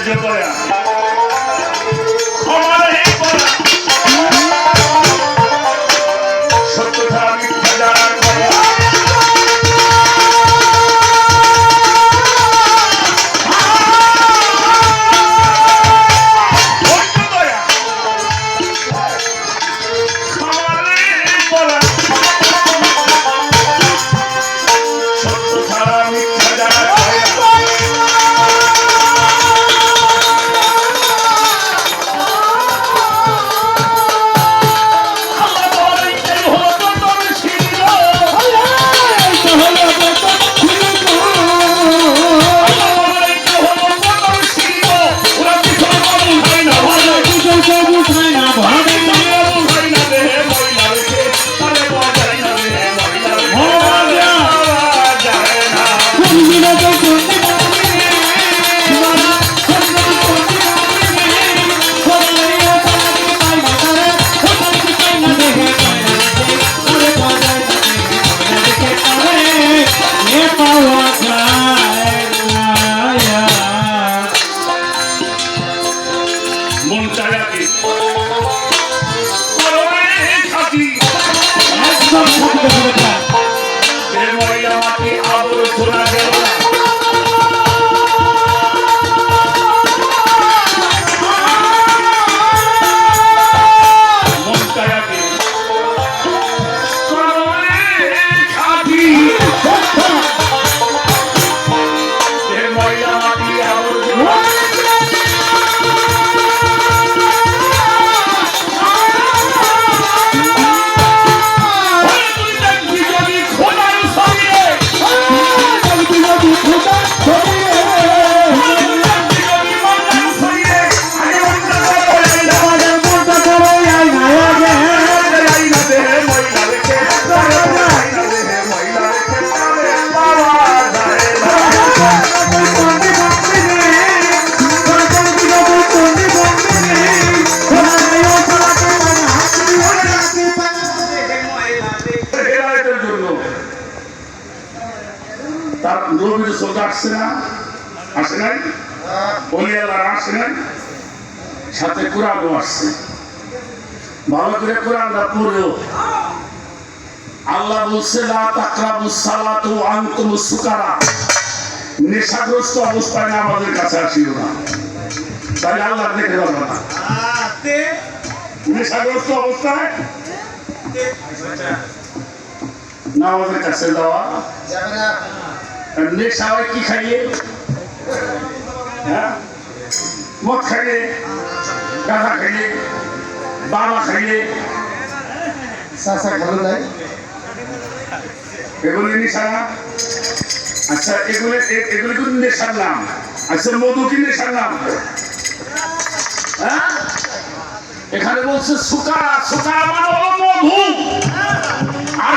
সহ্য করে আসছে না? আসে নাই? অলিয়ালারা আসে নাই? সাথে কোরআনও আসছে। ভালো করে কোরআনটা পড়েও আল্লাহ বলছে লা তাকরাবুস সালাতু আনতুম সুকারা। নেশাগ্রস্ত অবস্থায় আমাদের কাছে আসিও না। তাহলে আল্লাহ দেখে পারবে না। নেশাগ্রস্ত অবস্থায়? না আমাদের কাছে দেওয়া আর নেশা হয় কি খাইয়ে? হ্যাঁ? মদ খাইয়ে গাঁদা খাইয়ে বাবা খাইয়ে। চাচা ভালো নাই? এগুলি নেশা আচ্ছা এগুলো এগুলি কিন্তু নেশার নাম আচ্ছা মধু কি নেশার নাম হ্যাঁ? এখানে বলছে সুকারা সুকারা মানে মধু। আর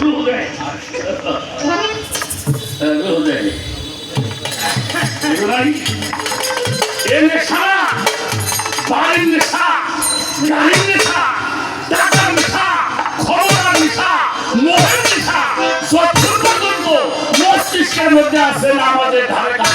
রুহু দেয় এগুলাই এ নেশা বাড়ির নেশা গাড়ির নেশা টাকার নেশা ক্ষমতার নেশা মোহের নেশা যতক্ষণ পর্যন্ত মস্তিষ্কের মধ্যে আছে না আমাদের ধারে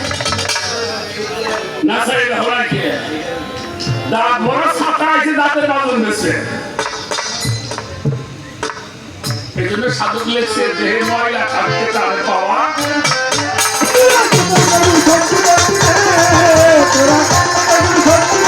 না স্যার এটা কে? দাঁত বড় ছাতা আছে দাঁতের বাদন দিচ্ছে এই জন্য সাধক লেগছে দেহে ময়লা থাকতে তাদের পাওয়া যেগুলো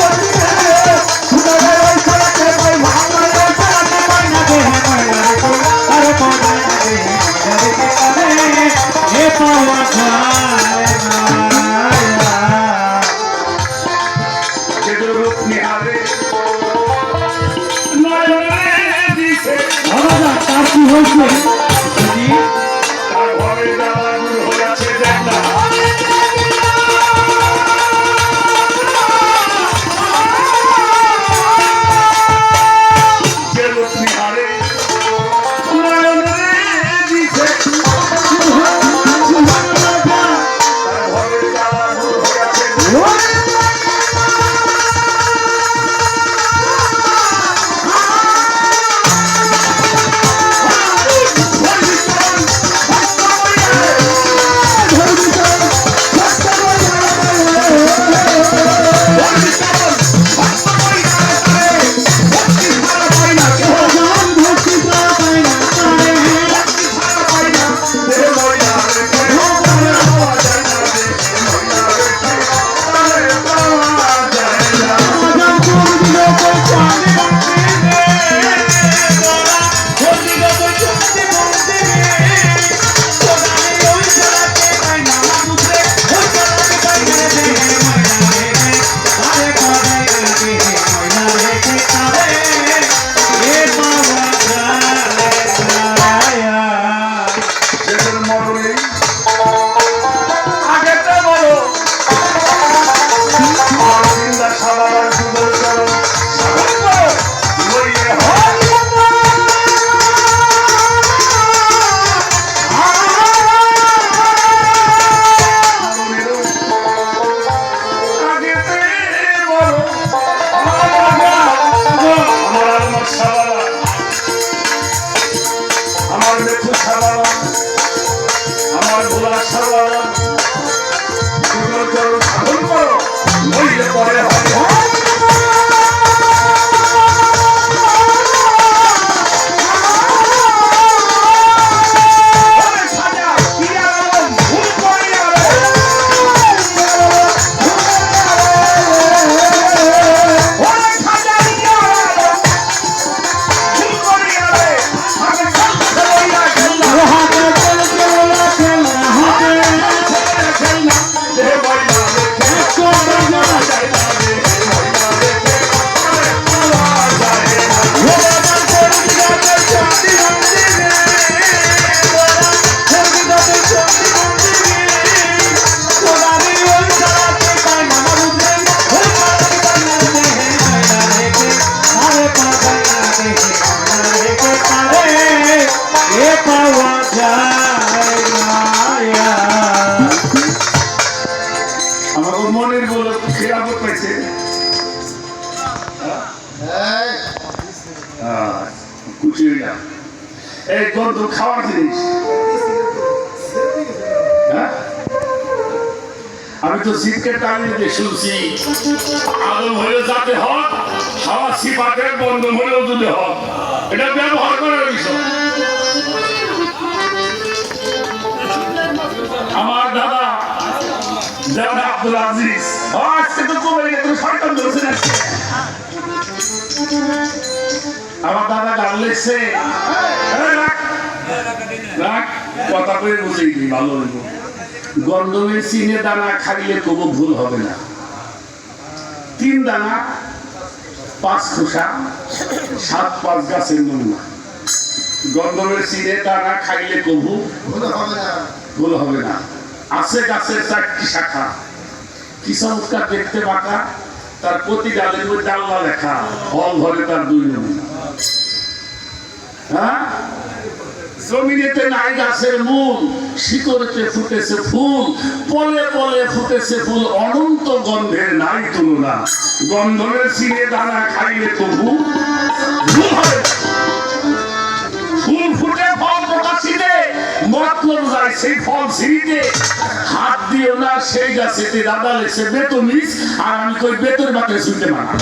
তো শীতকে টানি যে শুনছি। আদম যাতে হক এটা ব্যবহার করার আমার দাদা দাদা আব্দুল আজিজ আজকে তো কমে গেছে শয়তান ধরেছে আমার দাদা গান লিখছে। রাখ, কথা করে বুঝেই ভালো হইব। গন্ধমের চিনে দানা খাইলে তবু ভুল হবে না। তিন দানা, পাঁচ খোসা, সাত, পাঁচ গাছের নমুনা চিনে দানা খাইলে কবু ভুল হবে না। আছে গাছের চারটি শাখা। কি চমৎকার দেখতে বাঁকা। তার প্রতি ডালের মধ্যে আল্লাহ লেখা, ফল ধরে তার দুই নমুনা হ্যাঁ? জমিনেতে নাই গাছের মূল। শিকড়েতে ফুটেছে ফুল পলে পলে ফুটেছে ফুল অনন্ত গন্ধের নাই তুলনা। গন্ধের সিনে দানা খাইলে তবু না। ফুল ফুটে ফল প্রকাশিতে মতলব যায় সেই ফল ছিঁড়িতে হাত দিও না সেই গাছেতে দাদা লেগছে বেতমিস আর আমি কই বেতর বাতে শুনতে পারো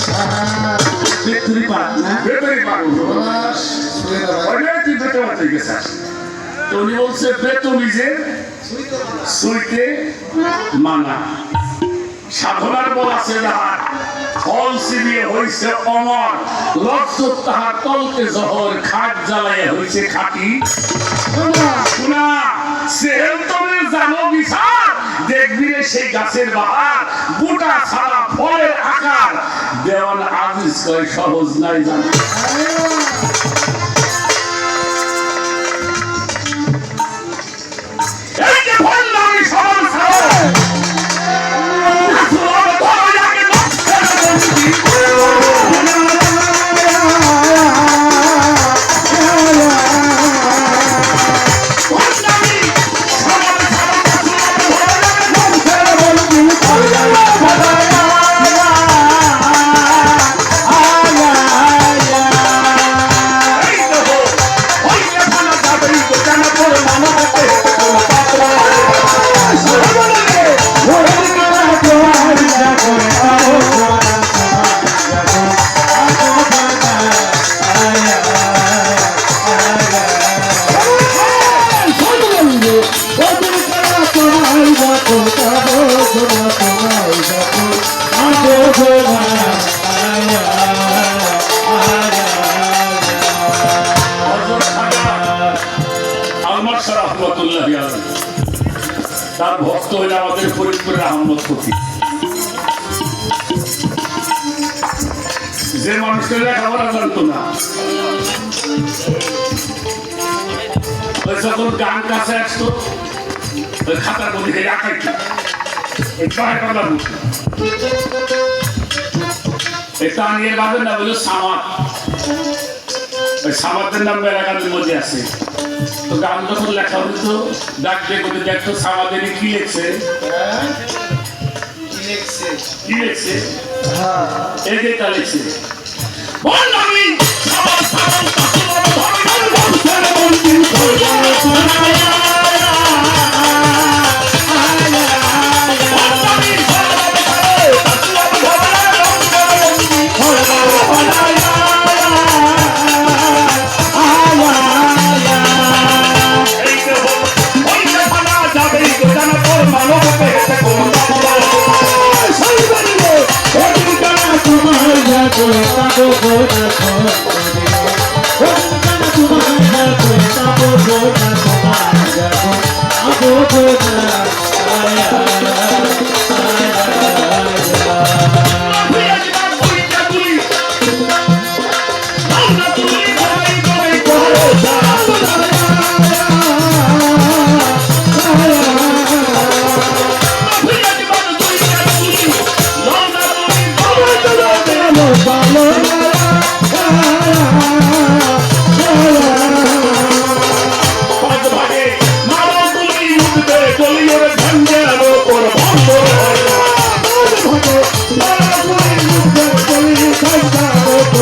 তুই বেতর বাতে গেছিস তো উনি বলছে বেতমিজের সুইতে মানা। সাধনার বল আছে যাহার ফল সিবিয়ে হইছে অমর। লক্ষ তাহার তলকে জহর, খাট জ্বালায় হইছে খাটি। শোনা, সেহেল তুমি জানো বিশাল দেখবি সেই গাছের বাহার, গোটা ছাড়া ফলের আকার। দেওয়ান আজিজ কয়, সহজ নাই জানো। তার হইলে আমাদের ফরিদপুরের আহমদ ফকির যে মানুষটা লেখাপড়া জানতো না ওই যখন কাছে আসতো ওই নাম বেড়াগানের মধ্যে আছে তো গান যখন লেখা হতো ডাক বলে দেখতো সামাদের কি লেখছে কি লিখছে এই যে তা লিখছে বল আমি সামাদ সামাদ সামাদ সামাদ সামাদ সামাদ করব তো গোরা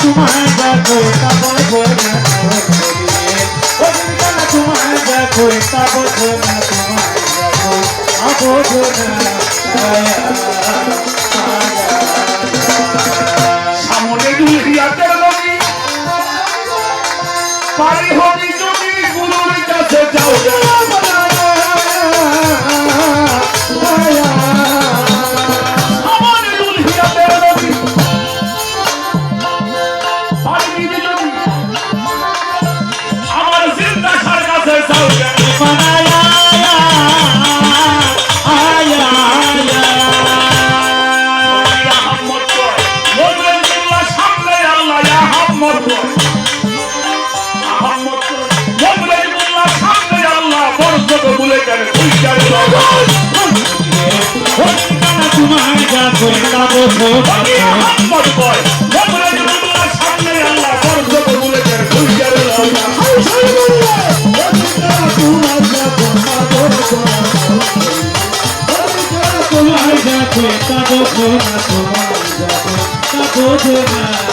তোমায় দেখো তারপরে ভুলকাবো তোমার যাব তোমার যাব তোমার যাব